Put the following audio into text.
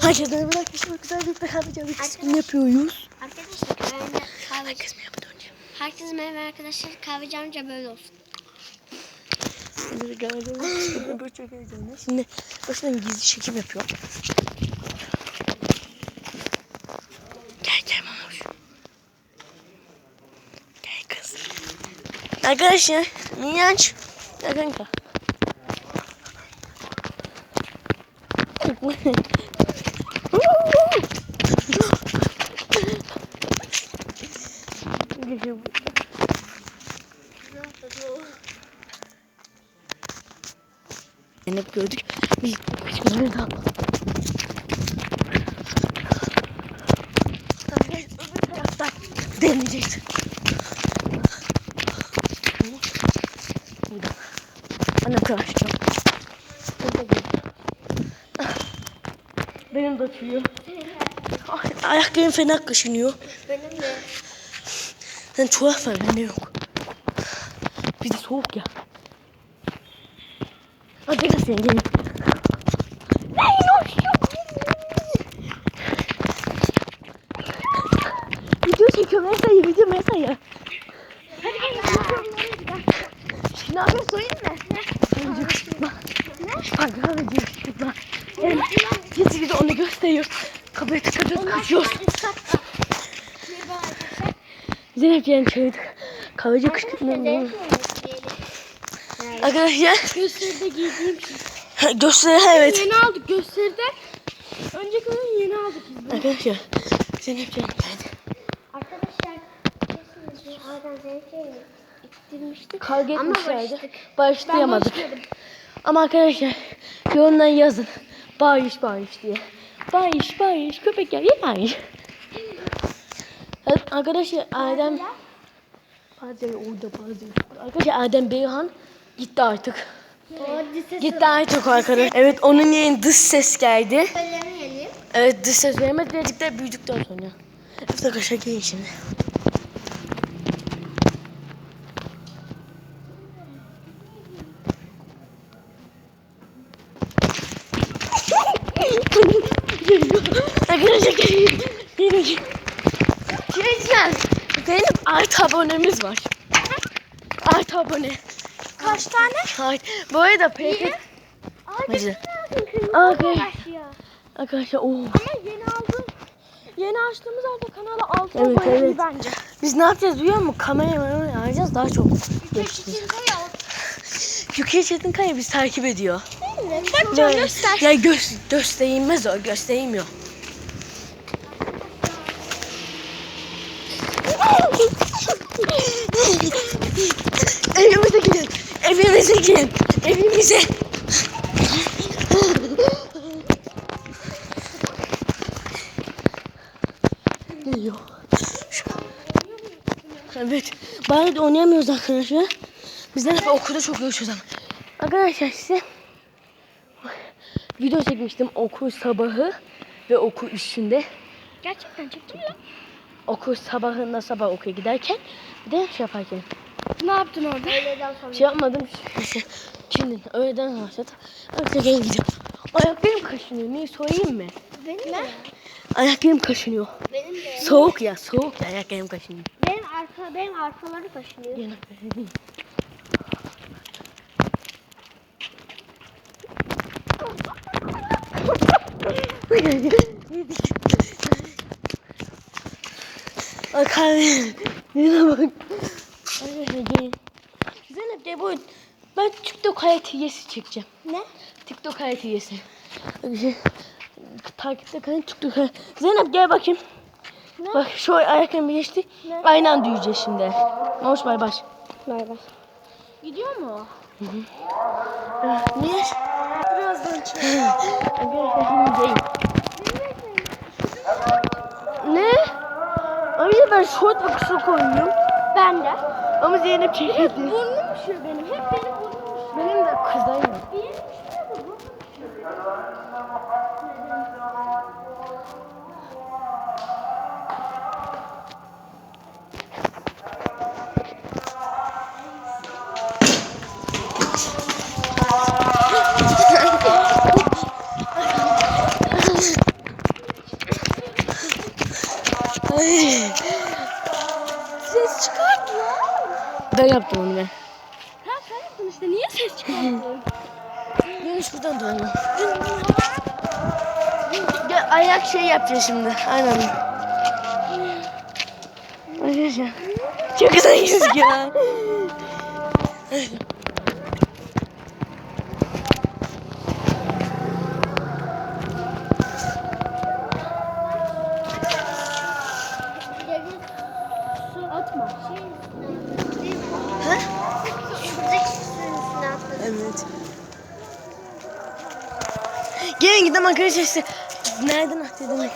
Herkese merhaba arkadaşlar. Güzel bir kahve canlı kısmını yapıyoruz. Arkadaşlar kahve kahve. Herkes merhaba dönüyor. Herkese merhaba arkadaşlar. Kahveci amca böyle olsun. Şimdi böyle çok heyecanlı. Şimdi başından gizli çekim yapıyor. Gel gel mamuş. Gel kız. Arkadaşlar Minyaç. Gel kanka. Geliyor bu. Yani gördük. Biz. Tamam gel öbür taraftan deneyeceğiz. Ana arkadaşlar. Burada. Benim de atıyor. Ay, Ayaklarım fena kaşınıyor. Benim de. Sen tuhaf var bende yok. Bir de soğuk ya. Hadi gel sen gelin. Video çekiyorum Esa'yı video Esa'yı. Hadi gel. Ne yapıyorsun söyleyeyim mi? Bak. Bak kahveci bak. Yani gösteriyor. Kapıyı tıkatıyoruz kaçıyoruz. Zeynep yani çağırdık. Kahveci kışkırtmıyor. Arkadaşlar Gösteride giydiğim şey. gösteri evet. Yeni aldık gösteride. Önceki oyun yeni aldık biz. Arkadaşlar Zeynep Can geldi. Arkadaşlar oradan Zeynep'e ittirmiştik. Kavga Ama etmişlerdi. barıştık. Barışlayamadık. Ama arkadaşlar yorumdan yazın. Bağış bağış diye. Bağış bağış köpek ya bağış. Evet, arkadaşlar Adem bazen orada bazen. Arkadaşlar Adem Beyhan gitti artık. Gitti artık arkadaş. Evet onun yerine dış ses geldi. Evet dış ses vermedi birazcık daha büyüdükten sonra. Evet arkadaşlar gelin şimdi. Arkadaşlar gelin. Gelin. Gelin. Benim artı abonemiz var. Artı abone. Kaç tane? Hayır. Bu arada peki. Okey. başlıyor. Arkadaşlar oo. Ama yeni aldım. Yeni açtığımız halde kanala altı Evet, abone evet. bence. Biz ne yapacağız biliyor musun? Kamerayı alacağız daha çok. Yükiye Çetinkaya bizi takip ediyor. Bak göster. ya göz, gösterilmez o gösterilmiyor. Evimize Evimize gidin. Evimize. Geliyor. Şu- Evet. Bari de oynayamıyoruz arkadaşlar. Bizden hep okulda çok görüşüyoruz ama. Arkadaşlar size video çekmiştim okul sabahı ve okul üstünde. Gerçekten çektim mi? Okul sabahında sabah okula giderken bir de şey yaparken. Ne yaptın orada? Öğleden sonra. Şey yapmadım. Şimdi öğleden. Arkadaşlar gelin gidiyorum. Ayaklarım kaşınıyor. Niye söyleyeyim mi? Benim ne? Ayaklarım kaşınıyor. Benim de. Soğuk ya soğuk ya ayaklarım kaşınıyor. Benim arka, benim arkaları kaşınıyor. Yanaklarım. Ay kahve. Yine bak. Zeynep de bu. Ben TikTok hayat hiyesi çekeceğim. Ne? TikTok hayat. Arkadaşlar. Takipte kalın TikTok hayat. Zeynep gel bakayım. Bak şu ayaklarımı geçti. Ne? Anda yürüyeceğiz şimdi. Hoş bay baş. Bay bay. Gidiyor mu? Niye? Birazdan çık. Arkadaşlar şimdi değil. Ne? Abi de ben şort ve kısa koyuyorum. Ben de. Ama Zeynep çekildi. Burnum üşüyor benim. Hep benim burnum üşüyor. Benim de kızayım. Bir Ben yaptım onu ben. Ha sen yaptın işte niye ses çıkarttın? Yine şuradan dönme. Gel ayak şey yapacağız şimdi. Aynen. Arkadaşlar. Çok güzel gözüküyor. Nereye gidelim arkadaşlar işte. Nereden ah dedim.